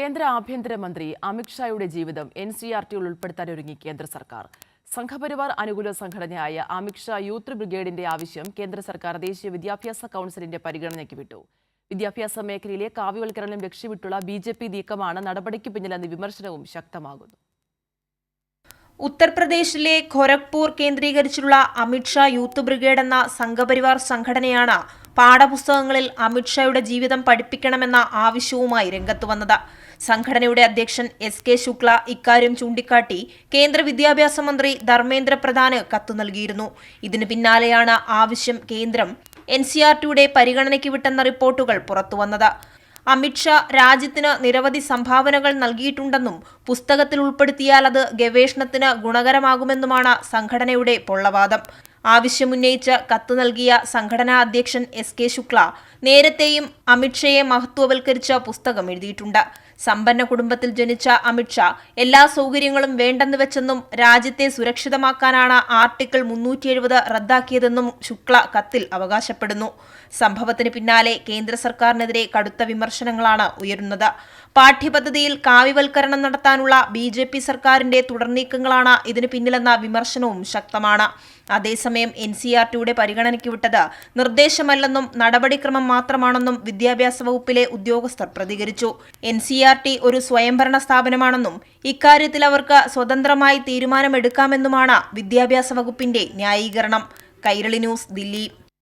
കേന്ദ്ര ആഭ്യന്തരമന്ത്രി അമിത്ഷായുടെ ജീവിതം എൻ സി ആർ ടിയിൽ ഉൾപ്പെടുത്താനൊരുങ്ങി കേന്ദ്ര സർക്കാർ. സംഘപരിവാർ അനുകൂല സംഘടനയായ അമിത്ഷാ യൂത്ത് ബ്രിഗേഡിന്റെ ആവശ്യം കേന്ദ്ര സർക്കാർ ദേശീയ വിദ്യാഭ്യാസ കൗൺസിലിന്റെ പരിഗണനയ്ക്ക് വിട്ടു. വിദ്യാഭ്യാസ മേഖലയിലെ കാവ്യവൽക്കരണം ലക്ഷ്യമിട്ടുള്ള ബി ജെ പി നീക്കമാണ് നടപടിക്ക് പിന്നിലെന്ന വിമർശനവും ശക്തമാകുന്നു. ഉത്തർപ്രദേശിലെ ഖൊരഗ്പൂർ കേന്ദ്രീകരിച്ചുള്ള അമിത്ഷാ യൂത്ത് ബ്രിഗേഡ് എന്ന സംഘപരിവാർ സംഘടനയാണ് പാഠപുസ്തകങ്ങളിൽ അമിത്ഷായുടെ ജീവിതം പഠിപ്പിക്കണമെന്ന ആവശ്യവുമായി രംഗത്ത് വന്നത്. സംഘടനയുടെ അധ്യക്ഷൻ എസ് കെ ശുക്ല ഇക്കാര്യം ചൂണ്ടിക്കാട്ടി കേന്ദ്ര വിദ്യാഭ്യാസ മന്ത്രി ധർമ്മേന്ദ്ര പ്രധാന് കത്ത് നൽകിയിരുന്നു. ഇതിനു പിന്നാലെയാണ് ആവശ്യം കേന്ദ്രം എൻ സി ആർ ടിയുടെ പരിഗണനയ്ക്ക് വിട്ടെന്ന റിപ്പോർട്ടുകൾ പുറത്തുവന്നത് അമിത്ഷാ രാജ്യത്തിന് നിരവധി സംഭാവനകൾ നൽകിയിട്ടുണ്ടെന്നും പുസ്തകത്തിൽ ഉൾപ്പെടുത്തിയാൽ അത് ഗവേഷണത്തിന് ഗുണകരമാകുമെന്നുമാണ് സംഘടനയുടെ പൊള്ളവാദം. ആവശ്യമുന്നയിച്ച് കത്ത് നൽകിയ സംഘടനാ അധ്യക്ഷൻ എസ് കെ ശുക്ല നേരത്തെയും അമിത്ഷയെ മഹത്വവൽക്കരിച്ച പുസ്തകം എഴുതിയിട്ടുണ്ട്. സമ്പന്ന കുടുംബത്തിൽ ജനിച്ച അമിത്ഷാ എല്ലാ സൗകര്യങ്ങളും വേണ്ടെന്ന് വെച്ചെന്നും രാജ്യത്തെ സുരക്ഷിതമാക്കാനാണ് ആർട്ടിക്കിൾ മുന്നൂറ്റി എഴുപത് റദ്ദാക്കിയതെന്നും ശുക്ല കത്തിൽ അവകാശപ്പെടുന്നു. സംഭവത്തിന് പിന്നാലെ കേന്ദ്ര സർക്കാരിനെതിരെ കടുത്ത വിമർശനങ്ങളാണ് ഉയരുന്നത്. പാഠ്യപദ്ധതിയിൽ കാവ്യവൽക്കരണം നടത്താനുള്ള ബി സർക്കാരിന്റെ തുടർനീക്കങ്ങളാണ് ഇതിന് പിന്നിലെന്ന വിമർശനവും ശക്തമാണ്. അതേസമയം എൻ സി ആർ ടിയുടെ പരിഗണനയ്ക്ക് വിട്ടത് നിർദ്ദേശമല്ലെന്നും നടപടിക്രമം മാത്രമാണെന്നും വിദ്യാഭ്യാസ വകുപ്പിലെ ഉദ്യോഗസ്ഥർ പ്രതികരിച്ചു. എൻ സി ആർ ടി ഒരു സ്വയംഭരണ സ്ഥാപനമാണെന്നും ഇക്കാര്യത്തിൽ അവർക്ക് സ്വതന്ത്രമായി തീരുമാനമെടുക്കാമെന്നുമാണ് വിദ്യാഭ്യാസ വകുപ്പിന്റെ ന്യായീകരണം. കൈരളി ന്യൂസ് ദില്ലി.